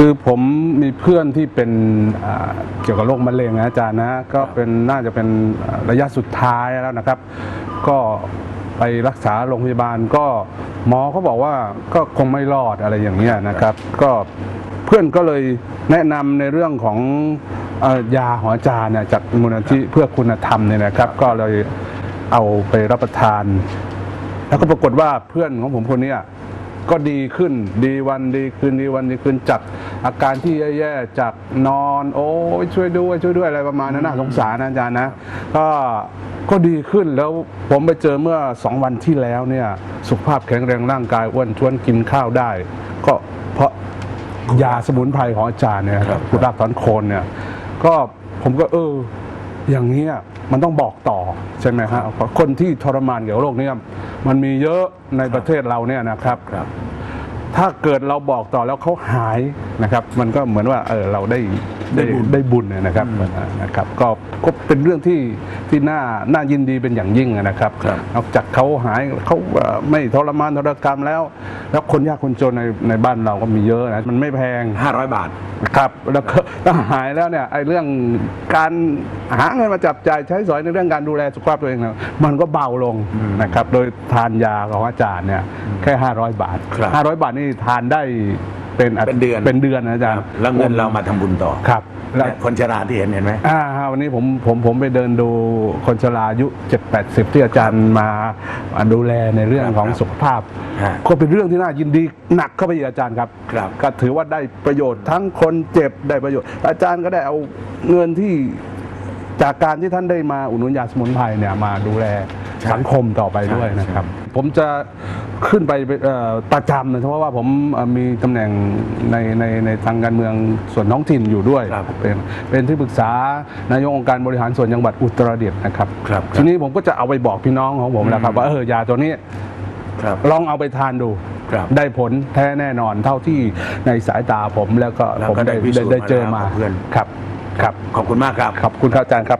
คือผมมีเพื่อนที่เป็นเกี่ยวกับโรคมะเร็งนะอาจารย์นะก็เป็นน่าจะเป็นระยะสุดท้ายแล้วนะครับ ก็ไปรักษาโรงพยาบาลก็หมอเขาบอกว่าก็คงไม่รอดอะไรอย่างเงี้ยนะครับ ก็เพื่อนก็เลยแนะนำในเรื่องของอยาของอาจารย์เนี่ยจากมูลนิธิเพื่อคุณธรรมเนี่ยนะครับ ก็เลยเอาไปรับประทาน แล้วก็ปรากฏว่าเพื่อนของผมคนนี้ก็ดีขึ้นดีวันดีคืนดีวันดีคืนจาก อาการที่แย่ๆจากนอนโอ้ยช่วยด้วยช่วยด้วยอะไรประมาณนั้นนะสงสารนะอาจารย์นะก็ก็ดีขึ้นแล้วผมไปเจอเมื่อสองวันที่แล้วเนี่ยสุขภาพแข็งแรงร่างกายอ้วนชวนกินข้าวได้ ก็เพราะยาสมุนไพรของอาจารย์เนี่ยครับคุณรากถอนโคนเนี่ยก็ผมก็เอออย่างเนี้ยมันต้องบอกต่อใช่ไหมฮะเพราะคนที่ทรมานเกี่ยวกับโรคเนี้ยมันมีเยอะในประเทศเราเนี่ยนะครับครับถ้าเกิดเราบอกต่อแล้วเขาหาย นะครับ มันก็เหมือนว่าเออเราได้ได้ได้บุญได้บุญเนี่ยนะครับนะครับ ก็ก็เป็นเรื่องที่ที่น่าน่ายินดีเป็นอย่างยิ่งนะครับครับนอกจากเขาหายเขาเอ่อไม่ทรมานทรกรรมแล้ว แล้วคนยากคนจนในในบ้านเราก็มีเยอะนะมันไม่แพง 500 บาทครับแล้วก็ถ้าหายแล้วเนี่ยไอ้เรื่องการหาเงินมาจับจ่ายใช้สอยในเรื่องการดูแลสุขภาพตัวเองเนี่ยมันก็เบาลงนะครับ โดยทานยาของอาจารย์เนี่ยแค่ 500 บาทครับ500 บาทนี่ทานได้ เป็นอาเป็นเดือน เป็นเดือนนะอาจารย์แล้วเงินเรามาทำบุญต่อครับแล้วและคนชราที่เห็นเห็นไหม อ่าฮะวันนี้ผมผมผมไปเดินดูคนชราอายุ7-80 ที่อาจารย์มามาดูแลในเรื่องของครับสุขภาพ ฮะก็เป็นเรื่องที่น่ายินดีหนักเข้าไปอีกอาจารย์ครับครับ ก็ถือว่าได้ประโยชน์ทั้งคนเจ็บได้ประโยชน์ อาจารย์ก็ได้เอาเงินที่จากการที่ท่านได้มาอุดหนุนยาสมุนไพรเนี่ยมาดูแลใช่สังคมต่อไปด้วยใช่นะครับ ผมจะ ขึ้นไปเอ่อประจำนะเพราะว่าผมเอ่อมีตำแหน่งในในในทางการเมืองส่วนท้องถิ่นอยู่ด้วยครับเป็นเป็นที่ปรึกษานายกองค์การบริหารส่วนจังหวัดอุตรดิตถ์นะครับครับ ทีนี้ผมก็จะเอาไปบอกพี่น้องของผมแล้วครับว่าเออยาตัวนี้ครับลองเอาไปทานดูครับได้ผลแท้แน่นอนเท่าที่ในสายตาผมแล้วก็แล้วผมก็ได้ได้พิสูจน์ได้เจอมามาแล้วกับเพื่อนครับครับขอบคุณมากครับขอบคุณครับอาจารย์ครับ